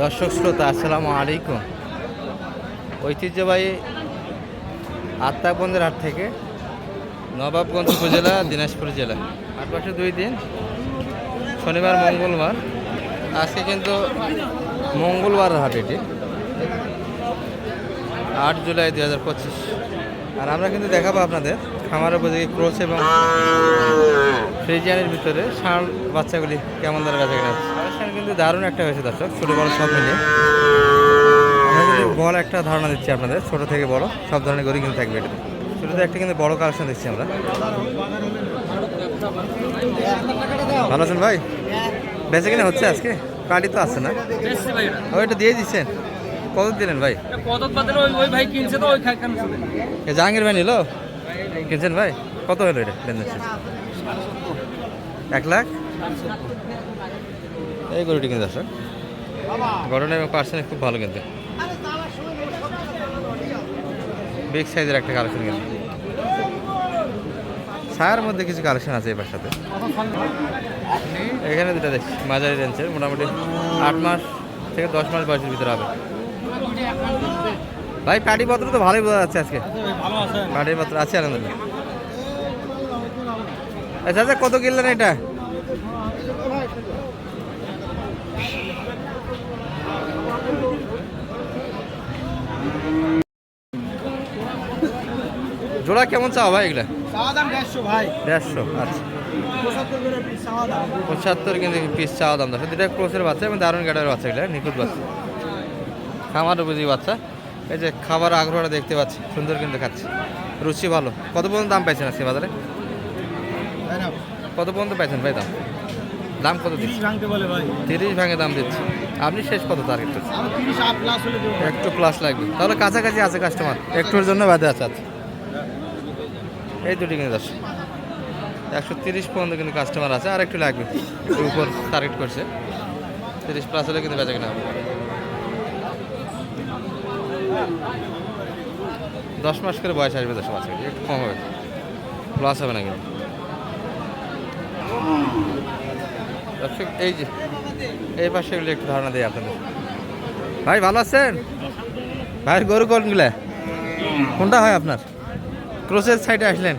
দর্শক শ্রোতা, আসসালামু আলাইকুম। ঐতিহ্যবাহী আত্মাবন্দের হাট থেকে নবাবগঞ্জ উপজেলা, দিনাজপুর জেলা। আট পাশে দুই দিন, শনিবার, মঙ্গলবার। আজকে কিন্তু মঙ্গলবার হাট এটি। আট জুলাই দুই হাজার পঁচিশ। আর আমরা কিন্তু দেখাবো আপনাদের খামার উপযোগী ক্রোচ এবং ফ্রিজিয়ানের ভিতরে ষাঁড় বাচ্চাগুলি কেমন ধরে বেঁচে কিনা কালেকশন কিন্তু দারুণ একটা হয়েছে দর্শক ছোটো বড় সব মিলিয়ে আমরা কিন্তু বড় একটা ধারণা দিচ্ছি আপনাদের ছোট থেকে বড় সব ধরনের গরু কিন্তু থাকবে এটাতে। ছোটোতে একটা কিন্তু বড় কালেকশন দিচ্ছি আমরা। ভালো আছেন ভাই? বেঁচে কিনে হচ্ছে আজকে? পার্টি তো আছে না। ওইটা দিয়ে দিচ্ছেন? কত দিলেন ভাই? জাহাঙ্গীর ভাই নিল? কিনছেন ভাই? কত হলো এটা? লেনদেন এক লাখ? এই গরুটি কিন্তু আসলে গঠন এবং পার্সেন্ট খুব ভালো কিন্তু। বিগ সাইজের একটা কালেকশন কিন্তু। ছায়ার মধ্যে কিছু কালেকশন আছে এবার সাথে এখানে দুটো দেখছি, মাঝারি রেঞ্জের, মোটামুটি আট মাস থেকে দশ মাস বয়সের ভিতরে হবে। ভাই পাটি পত্র তো ভালোই বোঝা যাচ্ছে আজকে। পাটির পত্র আছে আলহামদুলিল্লাহ। আচ্ছা আচ্ছা কত কিনলেন এটা? জোড়া কেমন চাও ভাই এগুলা? দেড়শো আচ্ছা। পঁচাত্তর কিন্তু পিস চাওয়া দাম দশ দুটা ক্রোসের বাচ্চা এবং দারুণ গাড়ির বাচ্চা এগুলো নিখুঁত বাচ্চা। খামার উপযোগী বাচ্চা। এই যে খাবার আগ্রহটা দেখতে পাচ্ছি সুন্দর কিন্তু খাচ্ছে। রুচি ভালো। কত পর্যন্ত দাম পাইছেন আজকে বাজারে? কত পর্যন্ত পাইছেন ভাই দাম? দাম কত তিরিশ ভাঙে দাম দিচ্ছে আপনি শেষ কত টার্গেট দেবো। একটু প্লাস লাগবে। তাহলে কাছাকাছি আছে কাস্টমার একটুর জন্য বাদে আছে। আচ্ছা এই দুটি কিন্তু দশ। একশো তিরিশ পর্যন্ত কিন্তু কাস্টমার আছে, আর একটু লাগবে। উপর টার্গেট করছে। তিরিশ প্লাস হলে কিন্তু বেচা কিনা হবে। দশ মাস করে বয়স আসবে দশ মাস, একটু কম হবে। প্লাস হবে না কিন্তু। এই যে, এই পাশে একটু ধারণা দিই আপনাদের। ভাই, ভালো আছেন? ভাইয়ের গরু কোনগুলা? কোনটা হয় আপনার? ক্রোসের সাইডে আসলেন।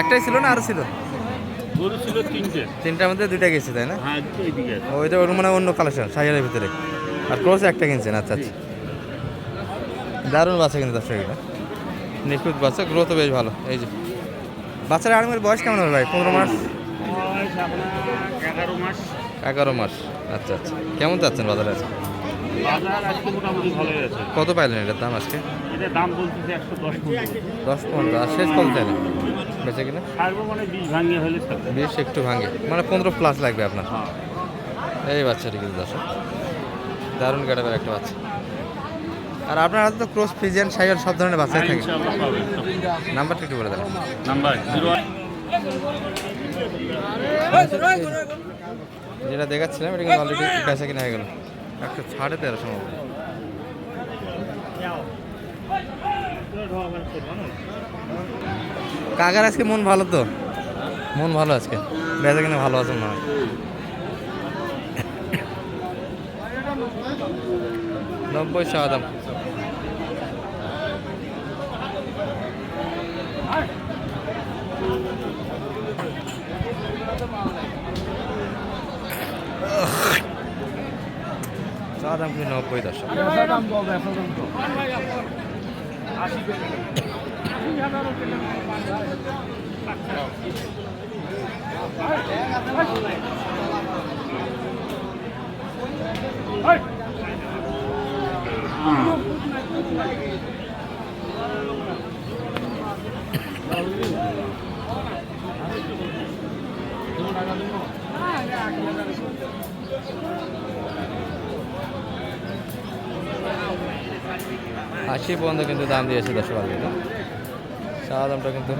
একটাই ছিল না আরও ছিল? গরু ছিল তিনটে। তিনটার মধ্যে দুইটা গেছে তাই না? হ্যাঁ ওইটা ওর মানে অন্য কালেকশন সাইয়ারের ভিতরে। আর ক্রোস একটা কিনছেন আচ্ছা আচ্ছা। দারুণ বাচ্চা কিন্তু দর্শক এটা নিখুঁত বাচ্চা গ্রোথও বেশ ভালো এই যে। বাচ্চার আড়মের বয়স কেমন হবে ভাই? পনেরো মাস? এগারো মাস। এগারো মাস আচ্ছা আচ্ছা। কেমন যাচ্ছেন বাজারে আজকে? আছে। কত পাইলেন এটার দাম আজকে? এটা দাম বলতেছে একশো দশ দশ পনেরো আর শেষ কত চাইলেন? বেঁচে কিনা? মানে বিষ ভাঙিয়ে হলে বিশ একটু ভাঙে। মানে পনেরো প্লাস লাগবে আপনার। হ্যাঁ। এই বাচ্চাটি কিন্তু দশ দারুণ কাটাবের একটা বাচ্চা। আর আপনার হাতে তো ক্রস ফ্রিজিয়ান সাইকেল সব ধরনের বাচ্চাই থাকে। নাম্বারটা একটু বলে দেন। নাম্বার জিরো যেটা দেখাচ্ছিলাম এটা কিন্তু অলরেডি বেচা কিনা হয়ে গেল। একটা সাড়ে তেরো সম্ভব কাকার আজকে মন ভালো তো? মন ভালো আজকে। বেচা কিনা ভালো আছে না নব্বই টাকা দাম। চা দাম কিন্তু নব্বই দশ? দাম আশি পর্যন্ত কিন্তু দাম দিয়েছে দশ বারো কিন্তু চা দামটা কিন্তু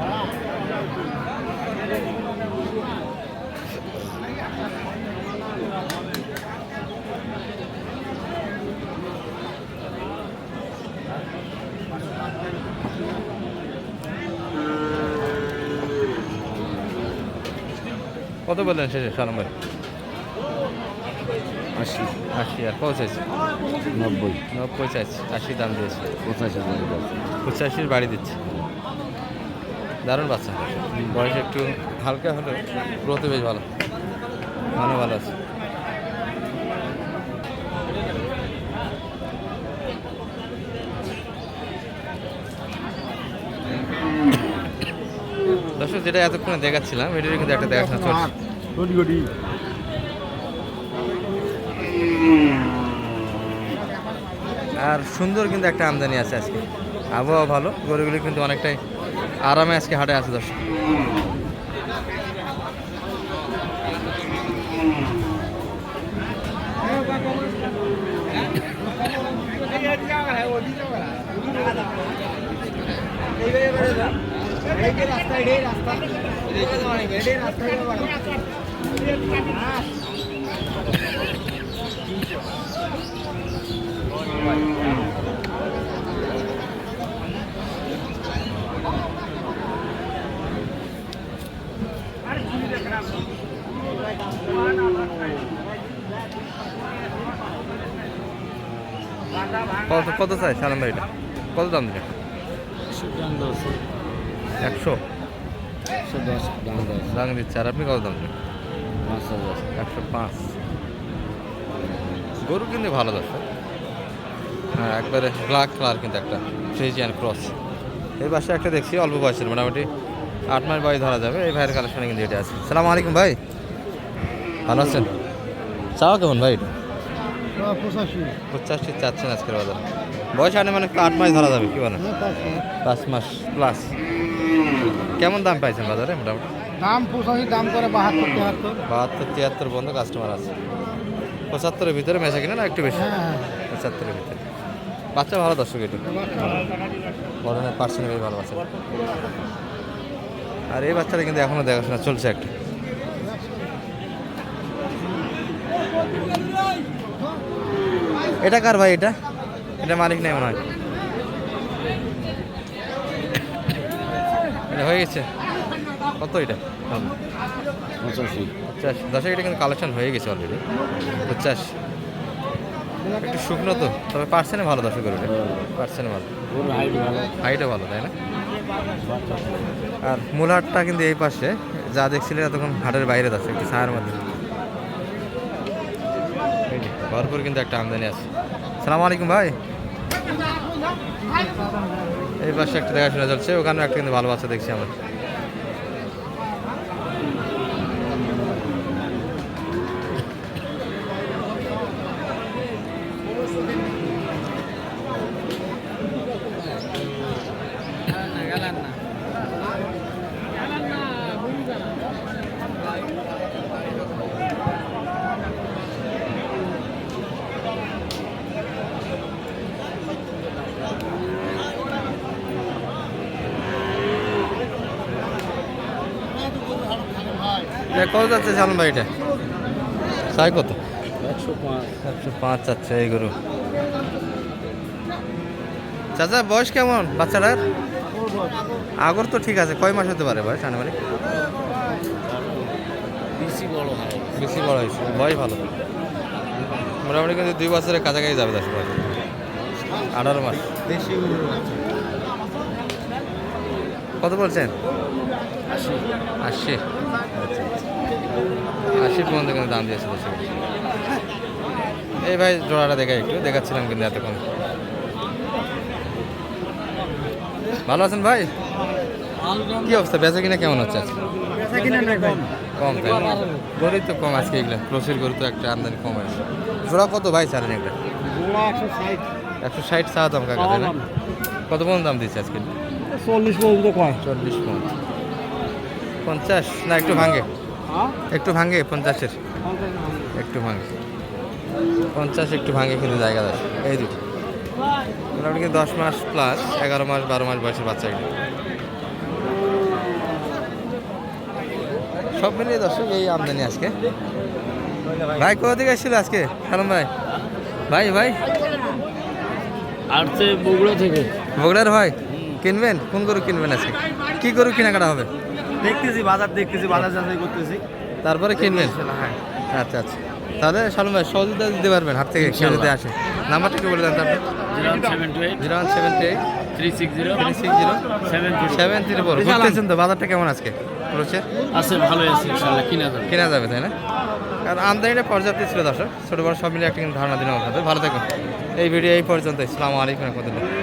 কত বললেন শেষে সালাম ভাই? আশি আশি আর কত চাইছে? নব্বই। নব্বই চাইছে আশি দাম দিয়েছে। পঁচাশি পঁচাশির বাড়ি দিচ্ছে। দারুণ বাচ্চা। বয়স একটু হালকা হলেও গ্রোথে বেশ ভালো। মানে ভালো আছে। দর্শক যেটা এতক্ষণে দেখাচ্ছিলাম এটারই কিন্তু একটা দেখাশোনা চলছে। আর সুন্দর কিন্তু একটা আমদানি আছে আজকে। আবহাওয়া ভালো, গরুগুলি কিন্তু অনেকটাই আরামে আজকে হাটে আছে দর্শক। কত কত চাই সালাম ভাইটা? কত দাম দিলে একশো। দাম দিচ্ছে। আর আপনি কত দাম দিলেন? একশো পাঁচ। গরু কিন্তু ভালো দর্শক। হ্যাঁ একবারে ব্ল্যাক কালার কিন্তু একটা ফ্রিজিয়ান ক্রস এই পাশে একটা দেখছি অল্প বয়সের মোটামুটি আট মাস বয়স ধরা যাবে। এই ভাইয়ের কালেকশনে কিন্তু এটা আছে। সালাম আলাইকুম ভাই। ভালো আছেন? চাও কেমন ভাই এটা? পঁচাশি। চাচ্ছেন আজকের বাজার। বয়স আনে মানে আট মাস ধরা যাবে কি বলেন? পাঁচ মাস। প্লাস কেমন দাম পাইছেন বাজারে মোটামুটি? দাম পঁচাশি দাম করে বাহাত্তর তেহাত্তর বাহাত্তর তিয়াত্তর বন্ধ কাস্টমার আছে। পঁচাত্তরের ভিতরে মেশা কিনে না একটু বেশি? হ্যাঁ। পঁচাত্তরের ভিতরে। বাচ্চা ভালো দর্শক একটু বড়নের পার্সেন্ট বেশ ভালো বাচ্চা আর এই বাচ্চাটা কিন্তু এখনও দেখাশোনা চলছে একটা। এটা কার ভাই এটা? এটা মালিক নেই মনে হয়। এটা হয়ে গেছে? কত এটা? দাম? পঁচাশি। পঞ্চাশ দশে এটা কিন্তু কালেকশন হয়ে গেছে অলরেডি পঞ্চাশ একটু শুকনো তো, তবে পার্সেন্টে ভালো দর্শক করে পার্সেন্ট ভালো। হাইটও ভালো, তাই না? আর মূল হাটটা কিন্তু এই পাশে, যা দেখছিলেন এতক্ষণ হাটের বাইরে আছে একটু ছায়ার মধ্যে। ভরপুর কিন্তু একটা আমদানি আছে। সালাম আলাইকুম ভাই। এই পাশে একটা দেখাশোনা চলছে, ওখানেও একটা কিন্তু ভালো বাচ্চা দেখছি আমরা। কত যাচ্ছে সালাম ভাই এটা? সাই কত? একশো পাঁচ একশো পাঁচ চাচ্ছে এই গরু। চাচা বয়স কেমন বাচ্চাটার? আগর তো ঠিক আছে কয় মাস হতে পারে বয়স আনুমানিক বেশি বড় হয়। বেশি বড় হয়েছে বয়স ভালো। মোটামুটি কিন্তু দুই বছরের কাছাকাছি যাবে দশ বয়স। আঠারো মাস। কত বলছেন? আশি। আশি। আচ্ছা আচ্ছা আশি পর্যন্ত কিন্তু দাম দিয়েছে দশ এই ভাই জোড়াটা দেখা একটু দেখাচ্ছিলাম কিন্তু এতক্ষণ। ভালো আছেন ভাই? কি অবস্থা? বেচা কিনা কেমন হচ্ছে আজকে? কম তাই না? গরুই তো কম আজকে এগুলো। ক্রসের গরু তো একটা আমদানি কম আছে। জোড়া কত ভাই চালেন এগুলো? একশো ষাট। একশো ষাট চা দাম কাকা তাই না? কত পর্যন্ত দাম দিচ্ছে আজকে? চল্লিশ পর্যন্ত কয়। চল্লিশ পর্যন্ত। পঞ্চাশ? না একটু ভাঙে। হ্যাঁ? একটু ভাঙে পঞ্চাশের। একটু ভাঙে। পঞ্চাশ একটু ভাঙে কিন্তু জায়গা দেয় এই দুটো। মোটামুটি কিন্তু দশ মাস প্লাস এগারো মাস বারো মাস বয়সের বাচ্চা এগুলো। সব মিলিয়ে দর্শক এই আমদানি আজকে। ভাই কোথা থেকে এসেছিল আজকে? সালাম ভাই। ভাই ভাই। আসছে বগুড়া থেকে। বগুড়ার ভাই কিনবেন? কোন গরু কিনবেন আজকে? কি গরু কেনাকাটা হবে? দেখতেছি বাজার দেখতেছি বাজার যাচাই করতেছি। তারপরে কিনবেন? হ্যাঁ। আচ্ছা আচ্ছা। তাহলে সালুম ভাই সহযোগিতা দিতে পারবেন হাত থেকে কেউ যদি আসে। নাম্বারটা কি বলে দেন তো আপনি zero one seven two eight. Zero one seven three three six zero three six zero seven two seven three four. বুঝতেছেন তো বাজারটা কেমন আজকে? ক্রোচের আছে ভালোই আছে ইনশাল্লাহ কিনা যাবে। কেনা যাবে তাই না? কারণ আমদানিটা পর্যাপ্ত ছিল দর্শক। ছোটো বড় সব মিলে একটা কিন্তু ধারণা দিলাম আপনাদের। ভালো থাকুন। এই ভিডিও এই পর্যন্ত আসসালামু আলাইকুম রহমতুল্লাহ।